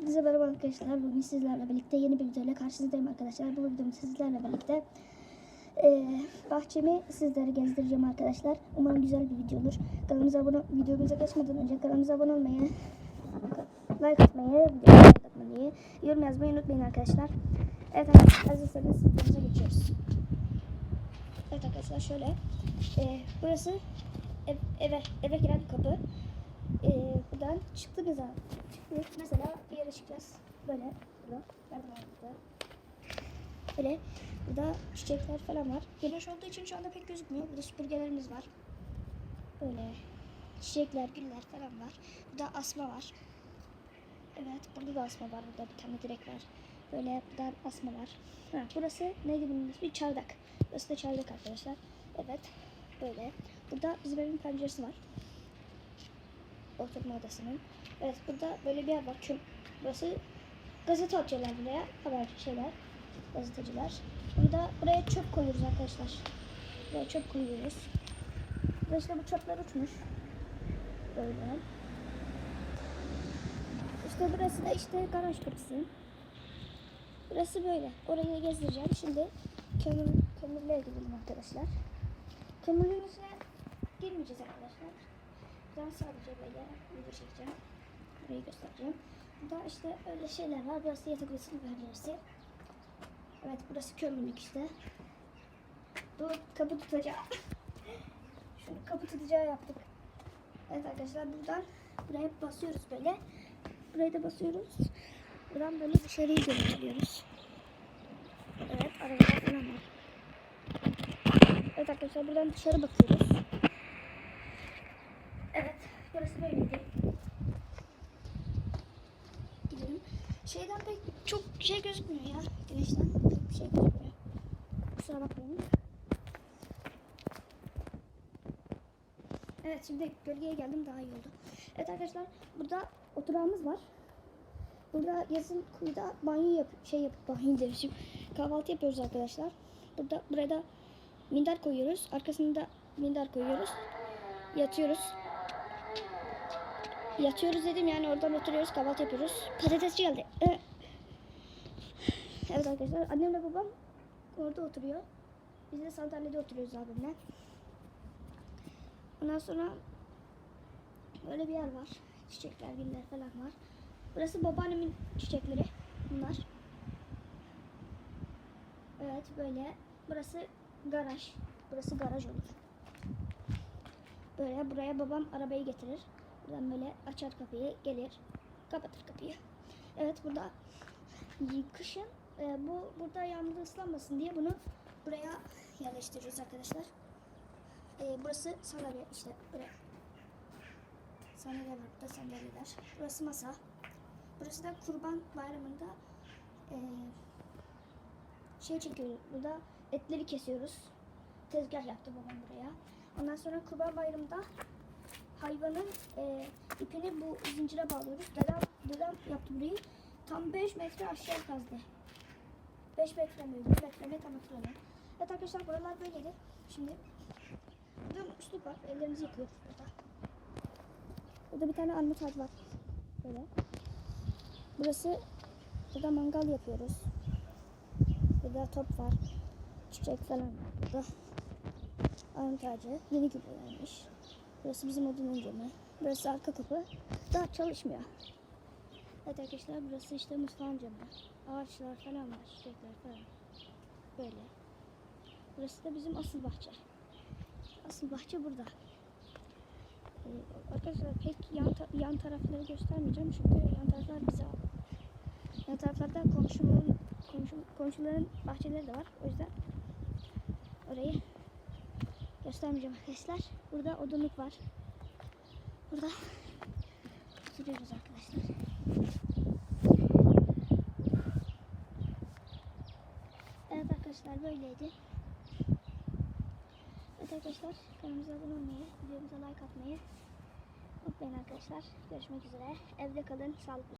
Hepinize merhaba arkadaşlar. Bugün sizlerle birlikte yeni bir videoyla karşınızdayım arkadaşlar. Bu videomda sizlerle birlikte eee, bahçemi sizlere gezdireceğim arkadaşlar. Umarım güzel bir video olur. Kanalımıza abone videomuza geçmeden önce kanalımıza abone olmayı, like atmayı, videoya like atmayı, yorum yazmayı unutmayın arkadaşlar. Evet arkadaşlar hazırsanız videomuza geçiyoruz. Evet arkadaşlar şöyle. eee, burası ev, eve, eve giren kapı. Eee buradan çıktığımız zaman çıktık. Mesela bir yere çıkacağız. Böyle. Burada. Nereden burada? Böyle. Burada çiçekler falan var. Güneş olduğu için şu anda pek gözükmüyor. Burada süpürgelerimiz var. Böyle. Çiçekler, güller falan var. Burada asma var. Evet. Burada da asma var. Burada bir tane direk var. Böyle buradan asma var. Ha, burası neydi bunun ismi? Çardak. Burası da çardak arkadaşlar. Evet. Böyle. Burada bizim evin penceresi var oturma odasının. Evet burada böyle bir yer var. Küm. Burası gazete atıyorlar buraya. Haber şeyler. Gazeteciler. Burada buraya çöp koyuyoruz arkadaşlar. Buraya çöp koyuyoruz. Burada işte bu çöpler uçmuş. Böyle. İşte burası da işte garaj kapısı. Burası böyle. Orayı gezdireceğim. Şimdi kömür, kömürlüğe gidelim arkadaşlar. Kömürlüğün içine girmeyeceğiz arkadaşlar. Ben sadece böyle video çekeceğim. Burayı göstereceğim. Burada işte öyle şeyler var. Burası yatak odasının penceresi. Evet burası kömürlük işte. Dur kapı tutacağı. Şunu kapı tutacağı yaptık. Evet arkadaşlar buradan buraya basıyoruz böyle. Buraya da basıyoruz. Buradan böyle dışarıyı görebiliyoruz. Evet arabalar falan. Evet arkadaşlar buradan dışarı bakıyoruz. Evet, burası böyleydi. Gidelim. Şeyden pek çok şey gözükmüyor ya. Güneşten pek bir şey gözükmüyor. Kusura bakmayın. Evet şimdi gölgeye geldim daha iyi oldu. Evet arkadaşlar burada oturağımız var. Burada yazın kuyuda banyo yap şey yapıp banyo demişim. Kahvaltı yapıyoruz arkadaşlar. Burada buraya da minder koyuyoruz. Arkasında minder koyuyoruz. Yatıyoruz. Yatıyoruz dedim yani oradan oturuyoruz kahvaltı yapıyoruz. Patatesçi geldi. Evet arkadaşlar annemle babam orada oturuyor. Biz de sandalyede oturuyoruz abimle. Ondan sonra böyle bir yer var. Çiçekler, güller falan var. Burası babaannemin çiçekleri. Bunlar. Evet böyle. Burası garaj. Burası garaj olur. Böyle buraya babam arabayı getirir. Buradan böyle açar kapıyı, gelir, kapatır kapıyı. Evet burada kışın e, bu burada yağmurda ıslanmasın diye bunu buraya yerleştiriyoruz arkadaşlar. E, burası sandalye işte buraya. Sandalye var burada sandalyeler. Burası masa. Burası da kurban bayramında e, şey çekiyoruz. Burada etleri kesiyoruz. Tezgah yaptı babam buraya. Ondan sonra kurban bayramında hayvanın e, ipini bu zincire bağlıyoruz. Dedem, dedem yaptı burayı. Tam 5 metre aşağı kazdı. 5 metre mi? 1 metre mi? Tam hatırlamıyorum. Evet arkadaşlar buralar böyleydi. Şimdi burada üstlük var. Ellerimizi yıkıyoruz burada. Burada bir tane armut ağacı var. Böyle. Burası burada mangal yapıyoruz. Burada top var. Çiçek falan var burada. Armut ağacı. Yeni gibi olmuş. Burası bizim odunun camı. Burası arka kapı. Daha çalışmıyor. Evet arkadaşlar burası işte mutfağın camı. Ağaçlar falan var. Çiçekler falan. Böyle. Burası da bizim asıl bahçe. Asıl bahçe burada. Ee, arkadaşlar pek yan, ta- yan tarafları göstermeyeceğim çünkü yan taraflar bize. Yan taraflarda komşumun, komşu, komşuların bahçeleri de var. O yüzden orayı göstermeyeceğim arkadaşlar. Burada odunluk var. Burada oturuyoruz arkadaşlar. Evet arkadaşlar böyleydi. Evet arkadaşlar kanalımıza abone olmayı, videomuza like atmayı unutmayın arkadaşlar. Görüşmek üzere. Evde kalın, sağlıklı.